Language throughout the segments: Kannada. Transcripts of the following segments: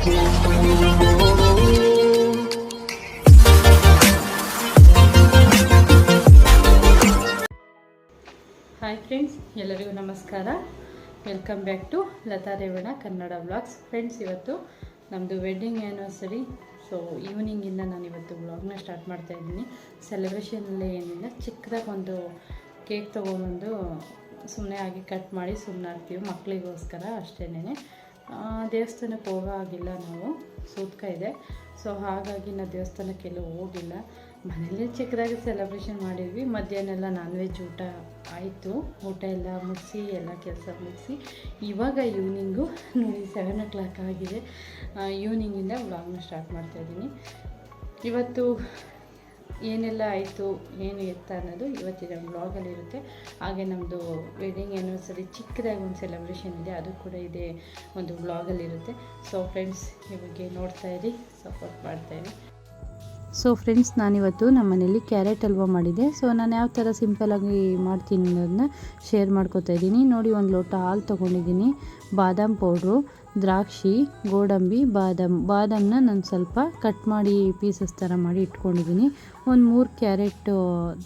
ಹಾಯ್ ಫ್ರೆಂಡ್ಸ್ ಎಲ್ಲರಿಗೂ ನಮಸ್ಕಾರ. Welcome back to Latha Revana Kannada vlogs friends ಇವತ್ತು ನಮ್ಮದು ವೆಡ್ಡಿಂಗ್ ಆ್ಯನಿವರ್ಸರಿ ಸೊ ಈವ್ನಿಂಗಿಂದ ನಾನು ಇವತ್ತು ವ್ಲಾಗ್ನ ಸ್ಟಾರ್ಟ್ ಮಾಡ್ತಾ ಇದ್ದೀನಿ. ಸೆಲೆಬ್ರೇಷನಲ್ಲಿ ಏನಿಲ್ಲ, ಚಿಕ್ಕದಾಗಿ ಒಂದು ಕೇಕ್ ತೊಗೊಂಬಂದು ಸುಮ್ಮನೆ ಆಗಿ ಕಟ್ ಮಾಡಿ ಸುಮ್ಮನೆ ಹಾಕ್ತೀವಿ ಮಕ್ಕಳಿಗೋಸ್ಕರ ಅಷ್ಟೇನೆ ದೇವಸ್ಥಾನಕ್ಕೆ ಹೋಗೋ ಆಗಿಲ್ಲ ನಾವು, ಸೂತ್ಕ ಇದೆ. ಸೊ ಹಾಗಾಗಿ ನಾವು ದೇವಸ್ಥಾನಕ್ಕೆಲ್ಲ ಹೋಗಿಲ್ಲ. ಮನೆಯಲ್ಲೇ ಚಿಕ್ಕದಾಗಿ ಸೆಲೆಬ್ರೇಷನ್ ಮಾಡಿದ್ವಿ. ಮಧ್ಯಾಹ್ನ ಎಲ್ಲ ನಾನ್ ವೆಜ್ ಊಟ ಆಯಿತು. ಊಟ ಎಲ್ಲ ಮುಗಿಸಿ, ಎಲ್ಲ ಕೆಲಸ ಮುಗಿಸಿ. ಇವಾಗ ಈವ್ನಿಂಗು ನೋಡಿ ಸೆವೆನ್ ಓ ಕ್ಲಾಕ್ ಆಗಿದೆ ಈವ್ನಿಂಗಿಂದ ವ್ಲಾಗ್ನ ಸ್ಟಾರ್ಟ್ ಮಾಡ್ತಾಯಿದ್ದೀನಿ ಇವತ್ತು ಏನೆಲ್ಲ ಆಯಿತು, ಏನು ಎತ್ತ ಅನ್ನೋದು ಇವತ್ತಿನ ಬ್ಲಾಗಲ್ಲಿರುತ್ತೆ ಹಾಗೆ ನಮ್ಮದು ವೆಡ್ಡಿಂಗ್ ಆ್ಯನಿವರ್ಸರಿ ಚಿಕ್ಕದಾಗಿ ಒಂದು ಸೆಲೆಬ್ರೇಷನ್ ಇದೆ, ಅದು ಕೂಡ ಇದೆ ಒಂದು ಬ್ಲಾಗಲ್ಲಿರುತ್ತೆ ಸೊ ಫ್ರೆಂಡ್ಸ್ ಇವಾಗ ನೋಡ್ತಾ ಇರಿ ಸಪೋರ್ಟ್ ಮಾಡ್ತಾಯಿರಿ ಸೊ ಫ್ರೆಂಡ್ಸ್ ನಾನಿವತ್ತು ನಮ್ಮ ಮನೇಲಿ ಕ್ಯಾರೆಟ್ ಹಲ್ವ ಮಾಡಿದೆ ಸೊ ನಾನು ಯಾವ ಥರ ಸಿಂಪಲಾಗಿ ಮಾಡ್ತೀನಿ ಅನ್ನೋದನ್ನ ಶೇರ್ ಮಾಡ್ಕೋತಾ ಇದ್ದೀನಿ. ನೋಡಿ, ಒಂದು ಲೋಟ ಹಾಲು ತೊಗೊಂಡಿದ್ದೀನಿ. ಬಾದಾಮ್ ಪೌಡ್ರು ದ್ರಾಕ್ಷಿ, ಗೋಡಂಬಿ, ಬಾದಾಮ್. ಬಾದಾಮನ್ನ ನಾನು ಸ್ವಲ್ಪ ಕಟ್ ಮಾಡಿ ಪೀಸಸ್ ಥರ ಮಾಡಿ ಇಟ್ಕೊಂಡಿದ್ದೀನಿ. ಒಂದು ಮೂರು ಕ್ಯಾರೆಟ್,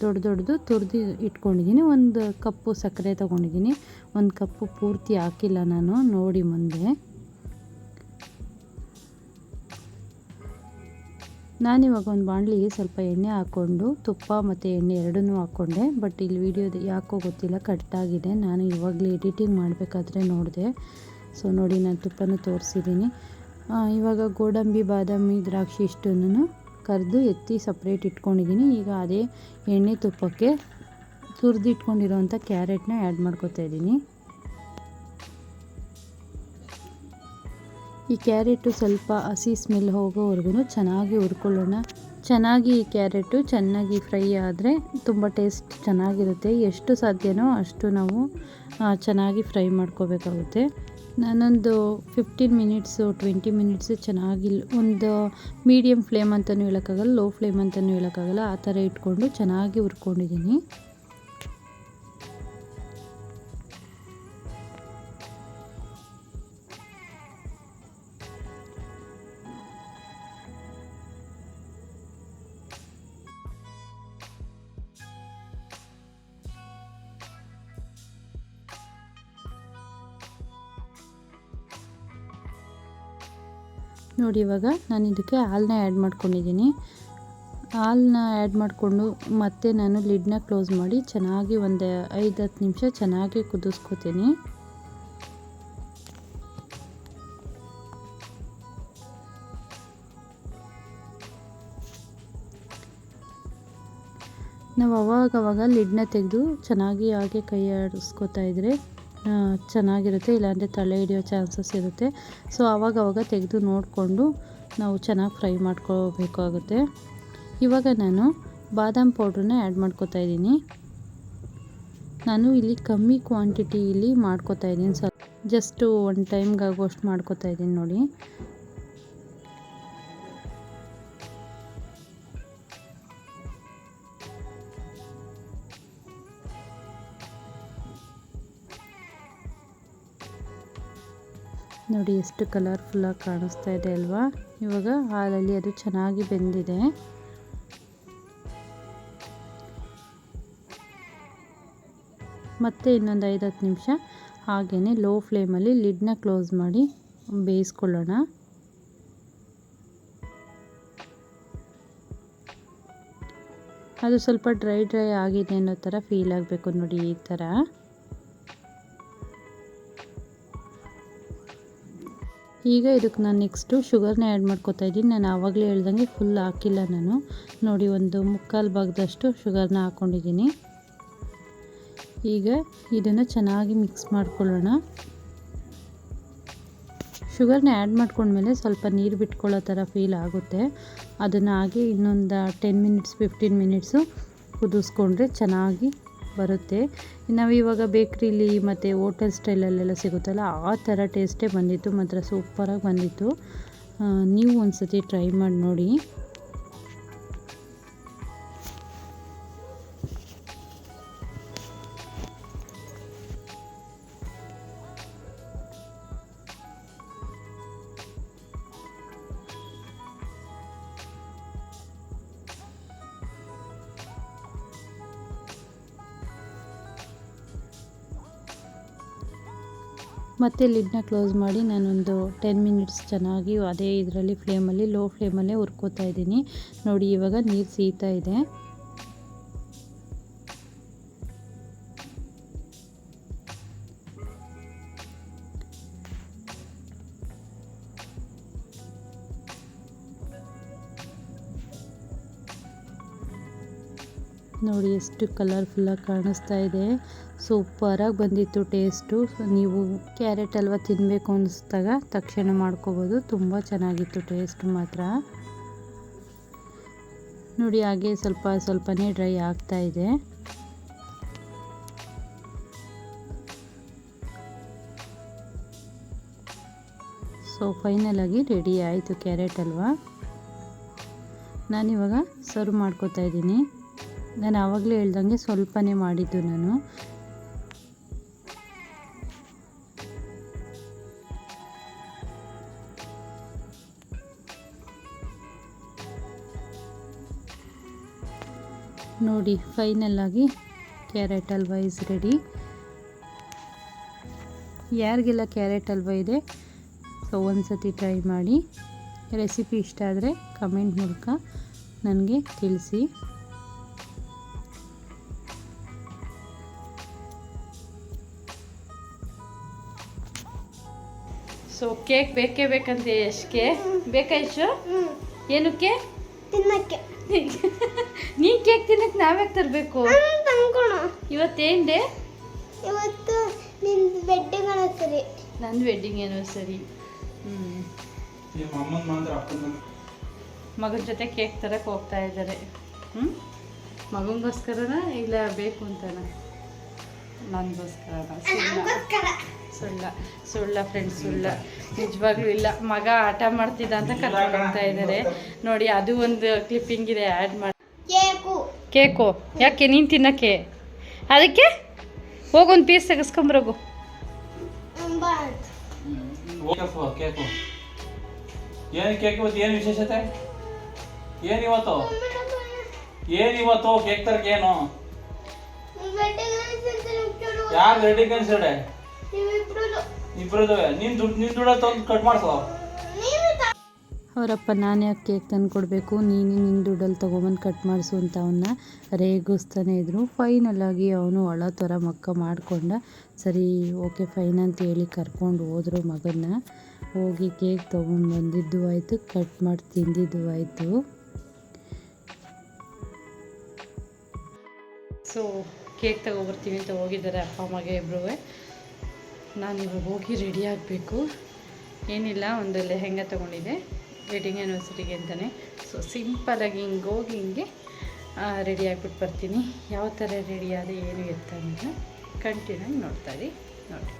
ದೊಡ್ಡ ದೊಡ್ಡದು ತುರಿದು ಇಟ್ಕೊಂಡಿದ್ದೀನಿ. ಒಂದು ಕಪ್ಪು ಸಕ್ಕರೆ ತೊಗೊಂಡಿದ್ದೀನಿ. ಒಂದು ಕಪ್ಪು ಪೂರ್ತಿ ಹಾಕಿಲ್ಲ ನಾನು. ನೋಡಿ ಮುಂದೆ. ನಾನಿವಾಗ ಒಂದು ಬಾಣಲಿಗೆ ಸ್ವಲ್ಪ ಎಣ್ಣೆ ಹಾಕ್ಕೊಂಡು, ತುಪ್ಪ ಮತ್ತು ಎಣ್ಣೆ ಎರಡನ್ನೂ ಹಾಕ್ಕೊಂಡೆ. ಬಟ್ ಇಲ್ಲಿ ವೀಡಿಯೋದು ಯಾಕೋ ಗೊತ್ತಿಲ್ಲ ಕಟ್ಟಾಗಿದೆ ನಾನು ಇವಾಗಲೇ ಎಡಿಟಿಂಗ್ ಮಾಡಬೇಕಾದ್ರೆ ನೋಡಿದೆ. ಸೊ ನೋಡಿ ನಾನು ತುಪ್ಪನೂ ತೋರಿಸಿದ್ದೀನಿ. ಇವಾಗ ಗೋಡಂಬಿ, ಬಾದಾಮಿ, ದ್ರಾಕ್ಷಿ ಇಷ್ಟನ್ನು ಕರೆದು ಎತ್ತಿ ಸಪ್ರೇಟ್ ಇಟ್ಕೊಂಡಿದ್ದೀನಿ. ಈಗ ಅದೇ ಎಣ್ಣೆ ತುಪ್ಪಕ್ಕೆ ತುರಿದು ಇಟ್ಕೊಂಡಿರೋವಂಥ ಕ್ಯಾರೆಟ್ನ ಆ್ಯಡ್ ಮಾಡ್ಕೊತಾ ಇದ್ದೀನಿ. ಈ ಕ್ಯಾರೆಟು ಸ್ವಲ್ಪ ಹಸಿ ಸ್ಮೆಲ್ ಹೋಗೋವರೆಗೂ ಚೆನ್ನಾಗಿ ಹುರ್ಕೊಳ್ಳೋಣ. ಚೆನ್ನಾಗಿ ಈ ಕ್ಯಾರೆಟು ಚೆನ್ನಾಗಿ ಫ್ರೈ ಆದರೆ ತುಂಬ ಟೇಸ್ಟ್ ಚೆನ್ನಾಗಿರುತ್ತೆ. ಎಷ್ಟು ಸಾಧ್ಯನೋ ಅಷ್ಟು ನಾವು ಚೆನ್ನಾಗಿ ಫ್ರೈ ಮಾಡ್ಕೋಬೇಕಾಗುತ್ತೆ. ನಾನೊಂದು ಫಿಫ್ಟೀನ್ ಮಿನಿಟ್ಸು ಟ್ವೆಂಟಿ ಮಿನಿಟ್ಸು ಚೆನ್ನಾಗಿ ಒಂದು ಮೀಡಿಯಮ್ ಫ್ಲೇಮ್ ಅಂತಲೂ ಹೇಳೋಕ್ಕಾಗಲ್ಲ ಲೋ ಫ್ಲೇಮ್ ಅಂತಲೂ ಹೇಳೋಕ್ಕಾಗಲ್ಲ, ಆ ಥರ ಇಟ್ಕೊಂಡು ಚೆನ್ನಾಗಿ ಹುರ್ಕೊಂಡಿದ್ದೀನಿ. ನೋಡಿ ಇವಾಗ ನಾನು ಇದಕ್ಕೆ ಹಾಲನ್ನ ಆ್ಯಡ್ ಮಾಡ್ಕೊಂಡಿದ್ದೀನಿ. ಹಾಲನ್ನ ಆ್ಯಡ್ ಮಾಡಿಕೊಂಡು ಮತ್ತೆ ನಾನು ಲಿಡ್ನ ಕ್ಲೋಸ್ ಮಾಡಿ ಚೆನ್ನಾಗಿ ಒಂದು ಐದು ಹತ್ತು ನಿಮಿಷ ಚೆನ್ನಾಗಿ ಕುದಿಸ್ಕೋತೀನಿ. ನಾವು ಅವಾಗವಾಗ ಲಿಡ್ನ ತೆಗೆದು ಚೆನ್ನಾಗಿ ಹಾಗೆ ಕೈ ಆಡಿಸ್ಕೋತಾ ಇದ್ದರೆ ಚೆನ್ನಾಗಿರುತ್ತೆ, ಇಲ್ಲಾಂದರೆ ತಲೆ ಹಿಡಿಯೋ ಚಾನ್ಸಸ್ ಇರುತ್ತೆ. ಸೊ ಆವಾಗವಾಗ ತೆಗೆದು ನೋಡಿಕೊಂಡು ನಾವು ಚೆನ್ನಾಗಿ ಫ್ರೈ ಮಾಡ್ಕೋಬೇಕಾಗುತ್ತೆ ಇವಾಗ ನಾನು ಬಾದಾಮ್ ಪೌಡ್ರನ್ನ ಆ್ಯಡ್ ಮಾಡ್ಕೋತಾ ಇದ್ದೀನಿ. ನಾನು ಇಲ್ಲಿ ಕಮ್ಮಿ ಕ್ವಾಂಟಿಟಿಯಲ್ಲಿ ಮಾಡ್ಕೋತಾ ಇದ್ದೀನಿ. ಸ್ವಲ್ಪ ಜಸ್ಟು ಒನ್ ಟೈಮ್ಗೆ ಆಗುವಷ್ಟು ಮಾಡ್ಕೋತಾ ಇದ್ದೀನಿ ನೋಡಿ. ನೋಡಿ ಎಷ್ಟು ಕಲರ್ಫುಲ್ಲಾಗಿ ಕಾಣಿಸ್ತಾ ಇದೆ ಅಲ್ವಾ? ಇವಾಗ ಹಾಲಲ್ಲಿ ಅದು ಚೆನ್ನಾಗಿ ಬೆಂದಿದೆ. ಮತ್ತೆ ಇನ್ನೊಂದು ಐದು ಹತ್ತು ನಿಮಿಷ ಹಾಗೆಯೇ ಲೋ ಫ್ಲೇಮಲ್ಲಿ ಲಿಡ್ನ ಕ್ಲೋಸ್ ಮಾಡಿ ಬೇಯಿಸ್ಕೊಳ್ಳೋಣ. ಅದು ಸ್ವಲ್ಪ ಡ್ರೈ ಡ್ರೈ ಆಗಿದೆ ಅನ್ನೋ ಥರ ಫೀಲ್ ಆಗಬೇಕು ನೋಡಿ ಈ ಥರ. ಈಗ ಇದಕ್ಕೆ ನಾನು ನೆಕ್ಸ್ಟು ಶುಗರ್ನ ಆ್ಯಡ್ ಮಾಡ್ಕೋತಾ ಇದ್ದೀನಿ. ನಾನು ಆವಾಗಲೇ ಹೇಳ್ದಂಗೆ ಫುಲ್ ಹಾಕಿಲ್ಲ ನಾನು. ನೋಡಿ, ಒಂದು ಮುಕ್ಕಾಲು ಭಾಗದಷ್ಟು ಶುಗರ್ನ ಹಾಕ್ಕೊಂಡಿದ್ದೀನಿ ಈಗ ಇದನ್ನು ಚೆನ್ನಾಗಿ ಮಿಕ್ಸ್ ಮಾಡ್ಕೊಳ್ಳೋಣ. ಶುಗರ್ನ ಆ್ಯಡ್ ಮಾಡ್ಕೊಂಡ್ಮೇಲೆ ಸ್ವಲ್ಪ ನೀರು ಬಿಟ್ಕೊಳ್ಳೋ ಥರ ಫೀಲ್ ಆಗುತ್ತೆ. ಅದನ್ನು ಹಾಗೆ ಇನ್ನೊಂದು ಟೆನ್ ಮಿನಿಟ್ಸ್ ಫಿಫ್ಟೀನ್ ಮಿನಿಟ್ಸು ಕುದಿಸ್ಕೊಂಡ್ರೆ ಚೆನ್ನಾಗಿ ಬರುತ್ತೆ. ನಾವು ಇವಾಗ ಬೇಕ್ರಿಲಿ ಮತ್ತು ಹೋಟೆಲ್ ಸ್ಟೈಲಲ್ಲೆಲ್ಲ ಸಿಗುತ್ತಲ್ಲ, ಆ ಥರ ಟೇಸ್ಟೇ ಬಂದಿತ್ತು, ಮಾತ್ರ ಸೂಪರಾಗಿ ಬಂದಿತ್ತು. ನೀವು ಒಂದು ಸತಿ ಟ್ರೈ ಮಾಡಿ ನೋಡಿ. ಮತ್ತು ಲಿಡ್ನ ಕ್ಲೋಸ್ ಮಾಡಿ ನಾನೊಂದು ಟೆನ್ ಮಿನಿಟ್ಸ್ ಚೆನ್ನಾಗಿ ಅದೇ ಇದರಲ್ಲಿ ಫ್ಲೇಮಲ್ಲಿ ಲೋ ಫ್ಲೇಮಲ್ಲೇ ಹುರ್ಕೋತಾ ಇದ್ದೀನಿ. ನೋಡಿ ಇವಾಗ ನೀರು ಸೀತಾ ಇದೆ. ನೋಡಿ ಎಷ್ಟು ಕಲರ್ಫುಲ್ಲಾಗಿ ಕಾಣಿಸ್ತಾ ಇದೆ. ಸೂಪರಾಗಿ ಬಂದಿತ್ತು ಟೇಸ್ಟು ನೀವು ಕ್ಯಾರೆಟ್ ಅಲ್ವಾ ತಿನ್ನಬೇಕು ಅನ್ನಿಸ್ದಾಗ ತಕ್ಷಣ ಮಾಡ್ಕೋಬೋದು. ತುಂಬ ಚೆನ್ನಾಗಿತ್ತು ಟೇಸ್ಟ್ ಮಾತ್ರ. ನೋಡಿ, ಹಾಗೆ ಸ್ವಲ್ಪ ಸ್ವಲ್ಪನೇ ಡ್ರೈ ಆಗ್ತಾ ಇದೆ. ಸೊ ಫೈನಲಾಗಿ ರೆಡಿ ಆಯಿತು ಕ್ಯಾರೆಟ್ ಹಲ್ವಾ ನಾನಿವಾಗ ಸರ್ವ್ ಮಾಡ್ಕೋತಾ ಇದ್ದೀನಿ. ನಾನು ಆವಾಗಲೇ ಹೇಳ್ದಂಗೆ ಸ್ವಲ್ಪನೇ ಮಾಡಿದ್ದು ನಾನು. ನೋಡಿ ಫೈನಲ್ ಆಗಿ ಕ್ಯಾರೆಟ್ ಹಲ್ವಾ ಇಸ್ ರೆಡಿ ಯಾರಿಗೆಲ್ಲ ಕ್ಯಾರೆಟ್ ಹಲ್ವಾ ಇದೆ, ಸೊ ಒಂದು ಸತಿ ಟ್ರೈ ಮಾಡಿ. ರೆಸಿಪಿ ಇಷ್ಟ ಆದರೆ ಕಮೆಂಟ್ ಮೂಲಕ ನನಗೆ ತಿಳಿಸಿ. ಸೊ ಕೇಕ್ ಬೇಕೇ ಬೇಕಂತೆ ಎಷ್ಟಕ್ಕೆ ಬೇಕಾ ಯಶು ಏನಕ್ಕೆ ತಿನ್ನಕ್ಕೆ. ನೀ ಕೇಕ್ ತಿನ್ನಕ್ಕೆ ನಾವ್ಯಾಕೆ ತರಬೇಕು? ಇವತ್ತೇನ್ ಡೇ? ಇವತ್ತು ನಿನ್ ವೆಡ್ಡಿಂಗ್ ಸರಿ ನನ್ನ ವೆಡ್ಡಿಂಗ್ ಅಮ್ಮನ ಮಗನ ಜೊತೆ ಕೇಕ್ ತರಕ್ಕೆ ಹೋಗ್ತಾ ಇದ್ದಾರೆ ಹ್ಞೂ ಮಗನಿಗೋಸ್ಕರನ ಇಲ್ಲ ಬೇಕು ಅಂತನ? ನನಗೋಸ್ಕರನ? ಸುಳ್ಳ ಸುಳ್ಳ ಫ್ರೆಂಡ್ಸ್ ಸುಳ್ಳ. ನಿಜವಾಗ್ಲೂ ಇಲ್ಲ. ಮಗ ಆಟ ಮಾಡ್ತಿದ್ದ ಅಂತ ಕರ್ಕೊಂಡು ಹೋಗ್ತಾ ಇದ್ದಾರೆ ನೋಡಿ ಅದು ಒಂದು ಕ್ಲಿಪ್ಪಿಂಗ್ ಇದೆ ಆ್ಯಡ್ ಮಾಡಿ ಕೇಕು. ಕೇಕು. ಯಾಕೆ? ನೀನು ತಿನ್ನಕ್ಕೆ? ಅದಕ್ಕೆ? ಹೋಗೊಂದು ಪೀಸ್ ತೆಗೆಸ್ಕೊಂಬರೋಗು ಏನಿವತ್ತು ಕೇಕು. ಏನು ಕೇಕ್ ಇವತ್ತು? ಏನು ವಿಶೇಷತೆ? ಏನು ಇವತ್ತು? ಏನು ಇವತ್ತು? ಕೇಕ್ ತರಕ್ಕೆ ಏನು? ಯಾರು ರೆಡಿ ಕನ್ಸಿಡೆ ಇಬ್ರದು ನಿನ್ ದುಡ್ಡು ನಿನ್ ದುಡ್ಡು ತಂದು ಕಟ್ ಮಾಡ್ಸೋ. ಅವರಪ್ಪ ನಾನು ಯಾಕೆ ಕೇಕ್ ತಂದು ಕೊಡಬೇಕು? ನೀನು ನಿನ್ನ ದುಡ್ಡಲ್ಲಿ ತೊಗೊಂಬಂದು ಕಟ್ ಮಾಡಿಸು ಅಂತ ಅವನ್ನ ರೇಗಿಸ್ತಾನೆ ಇದ್ರು. ಫೈನಲಾಗಿ ಆಗಿ ಅವನು ಒಳ ಥರ ಮಕ್ಕ ಮಾಡಿಕೊಂಡ ಸರಿ ಓಕೆ ಫೈನ್ ಅಂತ ಹೇಳಿ ಕರ್ಕೊಂಡು ಹೋದ್ರು ಮಗನ್ನ. ಹೋಗಿ ಕೇಕ್ ತೊಗೊಂಡು ಬಂದಿದ್ದು ಆಯಿತು ಕಟ್ ಮಾಡಿ ತಿಂದಿದ್ದು ಆಯಿತು. ಸೊ ಕೇಕ್ ತಗೊಬರ್ತೀವಿ ಅಂತ ಹೋಗಿದ್ದಾರೆ ಅಪ್ಪ ಮಗ ಇಬ್ಬರೂ ನಾನು ಇವಾಗ ಹೋಗಿ ರೆಡಿ ಆಗಬೇಕು. ಏನಿಲ್ಲ, ಒಂದು ಲೆಹೆಂಗ ತೊಗೊಂಡಿದ್ದೆ. ವೆಡ್ಡಿಂಗ್ ಆ್ಯನಿವರ್ಸರಿಗೆ ಅಂತಲೇ ಸೊ ಸಿಂಪಲಾಗಿ ಹಿಂಗೆ ಹೋಗಿ ಹಿಂಗೆ ರೆಡಿ ಆಗಿಬಿಟ್ಟು ಬರ್ತೀನಿ. ಯಾವ ಥರ ರೆಡಿ ಆದ ಏನು ಎತ್ತ ಕಂಟಿನ್ಯೂ ನೋಡ್ತಾ ಇದ್ದೀನಿ ನೋಡಿ.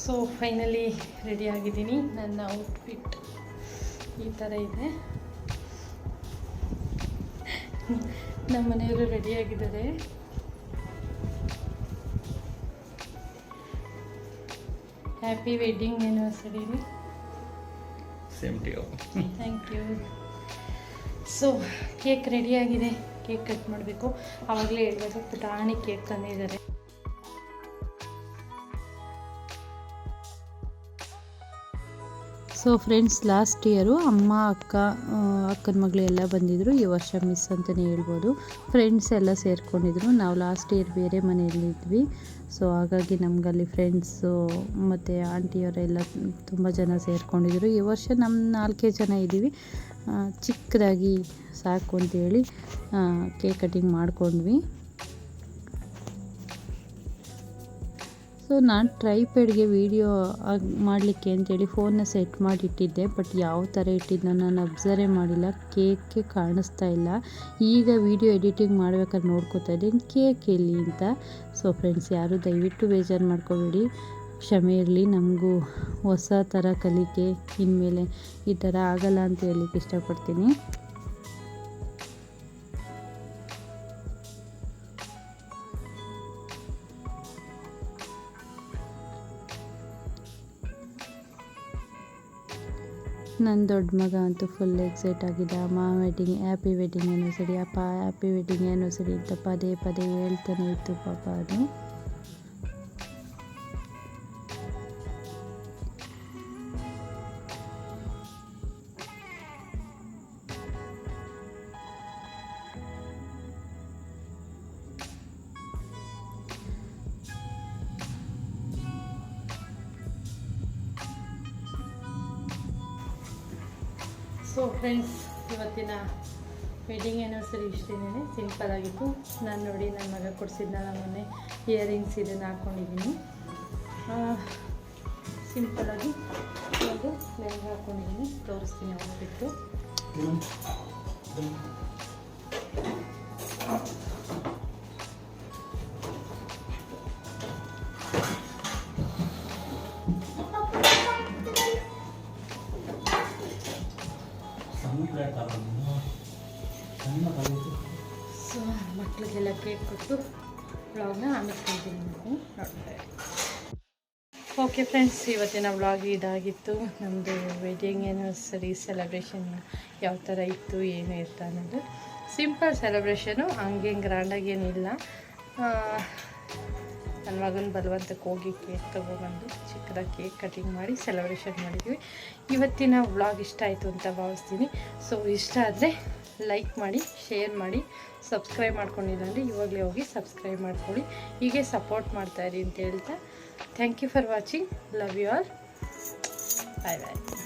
ಸೊ ಫೈನಲಿ ರೆಡಿ ಆಗಿದ್ದೀನಿ. ನನ್ನ ಔಟ್ಫಿಟ್ ಈ ಥರ ಇದೆ. ನಮ್ಮ ಮನೆಯವರು ready happy wedding anniversary same to thank you so cake ರೆಡಿಯಾಗಿದೆ ಕೇಕ್ ಕಟ್ ಮಾಡಬೇಕು. ಆವಾಗಲೇ ಹೇಳಬೇಕು ಪುಟಾಣಿ ಕೇಕ್ ತಂದಿದ್ದಾರೆ. ಸೊ ಫ್ರೆಂಡ್ಸ್ ಲಾಸ್ಟ್ ಇಯರು ಅಮ್ಮ ಅಕ್ಕ ಅಕ್ಕನ ಮಗಳು ಎಲ್ಲ ಬಂದಿದ್ದರು ಈ ವರ್ಷ ಮಿಸ್ ಅಂತಲೇ ಹೇಳ್ಬೋದು. ಫ್ರೆಂಡ್ಸ್ ಎಲ್ಲ ಸೇರ್ಕೊಂಡಿದ್ರು. ನಾವು ಲಾಸ್ಟ್ ಇಯರ್ ಬೇರೆ ಮನೆಯಲ್ಲಿದ್ವಿ ಸೊ ಹಾಗಾಗಿ ನಮಗಲ್ಲಿ ಫ್ರೆಂಡ್ಸು ಮತ್ತು ಆಂಟಿಯವರೆಲ್ಲ ತುಂಬ ಜನ ಸೇರಿಕೊಂಡಿದ್ರು. ಈ ವರ್ಷ ನಮ್ಮ ನಾಲ್ಕೇ ಜನ ಇದ್ದೀವಿ. ಚಿಕ್ಕದಾಗಿ ಸಾಕು ಅಂತೇಳಿ ಕೇಕ್ ಕಟಿಂಗ್ ಮಾಡ್ಕೊಂಡ್ವಿ. ಸೊ ನಾನು ಟ್ರೈಪೇಡ್ಗೆ ವೀಡಿಯೋ ಮಾಡಲಿಕ್ಕೆ ಅಂತೇಳಿ ಫೋನ್ನ ಸೆಟ್ ಮಾಡಿಟ್ಟಿದ್ದೆ ಬಟ್ ಯಾವ ಥರ ಇಟ್ಟಿದ್ದ ನಾನು ಅಬ್ಸರ್ವೇ ಮಾಡಿಲ್ಲ ಕೇಕ್ಗೆ ಕಾಣಿಸ್ತಾ ಇಲ್ಲ. ಈಗ ವೀಡಿಯೋ ಎಡಿಟಿಂಗ್ ಮಾಡ್ಬೇಕಾದ್ರೆ ನೋಡ್ಕೋತಾ ಇದ್ದೀನಿ ಕೇಕ್ ಎಲ್ಲಿ ಅಂತ. ಸೊ ಫ್ರೆಂಡ್ಸ್ ಯಾರು ದಯವಿಟ್ಟು ಬೇಜಾರು ಮಾಡ್ಕೋಬೇಡಿ. ಕ್ಷಮೆ ಇರಲಿ, ನಮಗೂ ಹೊಸ ಥರ ಕಲಿಕೆ ಇನ್ಮೇಲೆ ಈ ಥರ ಆಗಲ್ಲ ಅಂತ ಹೇಳಲಿಕ್ಕೆ ಇಷ್ಟಪಡ್ತೀನಿ. ನನ್ನ ದೊಡ್ಡ ಮಗ ಅಂತೂ ಫುಲ್ ಎಕ್ಸೈಟ್ ಆಗಿದ್ದ. ಅಮ್ಮ ವೆಡ್ಡಿಂಗ್ ಹ್ಯಾಪಿ ವೆಡ್ಡಿಂಗ್ ಆ್ಯನಿವರ್ಸರಿ ಅಪ್ಪ ಹ್ಯಾಪಿ ವೆಡ್ಡಿಂಗ್ ಆ್ಯನಿವರ್ಸರಿ ಅಂತ ಪದೇ ಪದೇ ಹೇಳ್ತಾನೆ ಇತ್ತು ಪಾಪ ಅದು. ಸೊ ಫ್ರೆಂಡ್ಸ್ ಇವತ್ತಿನ ವೆಡ್ಡಿಂಗ್ ಆ್ಯನಿವರ್ಸರಿ ಇಷ್ಟೇನೆ ಸಿಂಪಲ್ ಆಗಿತ್ತು. ನಾನು ನೋಡಿ ನನ್ನ ಮಗ ಕೊಡಿಸಿದ್ನಲ್ಲ ಮೊನ್ನೆ. ಇಯರಿಂಗ್ಸ್ ಇದನ್ನು ಹಾಕ್ಕೊಂಡಿದ್ದೀನಿ ಸಿಂಪಲಾಗಿ ಒಂದು ಲೆಹಂಗ ಹಾಕ್ಕೊಂಡಿದ್ದೀನಿ ತೋರಿಸ್ತೀನಿ ಔಟ್ಫಿಟ್ಟು ಸೊ ಮಕ್ಕಳಿಗೆಲ್ಲ ಕೇಕ್ ಕೊಟ್ಟು ವ್ಲಾಗ್ನ ಆಮೇಲೆ ಓಕೆ ಫ್ರೆಂಡ್ಸ್ ಇವತ್ತಿನ ವ್ಲಾಗ್ ಇದಾಗಿತ್ತು. ನಮ್ಮದು ವೆಡ್ಡಿಂಗ್ ಆ್ಯನಿವರ್ಸರಿ ಸೆಲೆಬ್ರೇಷನ್ ಯಾವ ಥರ ಇತ್ತು, ಏನು ಇರ್ತ ಅನ್ನೋದು. ಸಿಂಪಲ್ ಸೆಲೆಬ್ರೇಷನು ಹಂಗೇನು ಗ್ರ್ಯಾಂಡಾಗಿ ಏನಿಲ್ಲ. ನನ್ನ ಮಗನ ಬಲವಂತಕ್ಕೆ ಹೋಗಿ ಕೇಕ್ ತೊಗೊಬಂದು ಚಿಕ್ಕದಾಗಿ ಕೇಕ್ ಕಟಿಂಗ್ ಮಾಡಿ ಸೆಲೆಬ್ರೇಷನ್ ಮಾಡಿದ್ವಿ. ಇವತ್ತಿನ ವ್ಲಾಗ್ ಇಷ್ಟ ಆಯಿತು ಅಂತ ಭಾವಿಸ್ತೀನಿ. ಸೊ ಇಷ್ಟ ಆದರೆ ಲೈಕ್ ಮಾಡಿ ಶೇರ್ ಮಾಡಿ ಸಬ್ಸ್ಕ್ರೈಬ್ ಮಾಡ್ಕೊಂಡಿಲ್ಲ ಅಂದರೆ ಇವಾಗಲೇ ಹೋಗಿ ಸಬ್ಸ್ಕ್ರೈಬ್ ಮಾಡ್ಕೊಳ್ಳಿ. ಹೀಗೆ ಸಪೋರ್ಟ್ ಮಾಡ್ತಾಯಿರಿ ಅಂತ ಹೇಳ್ತಾ thank you for watching love you all bye bye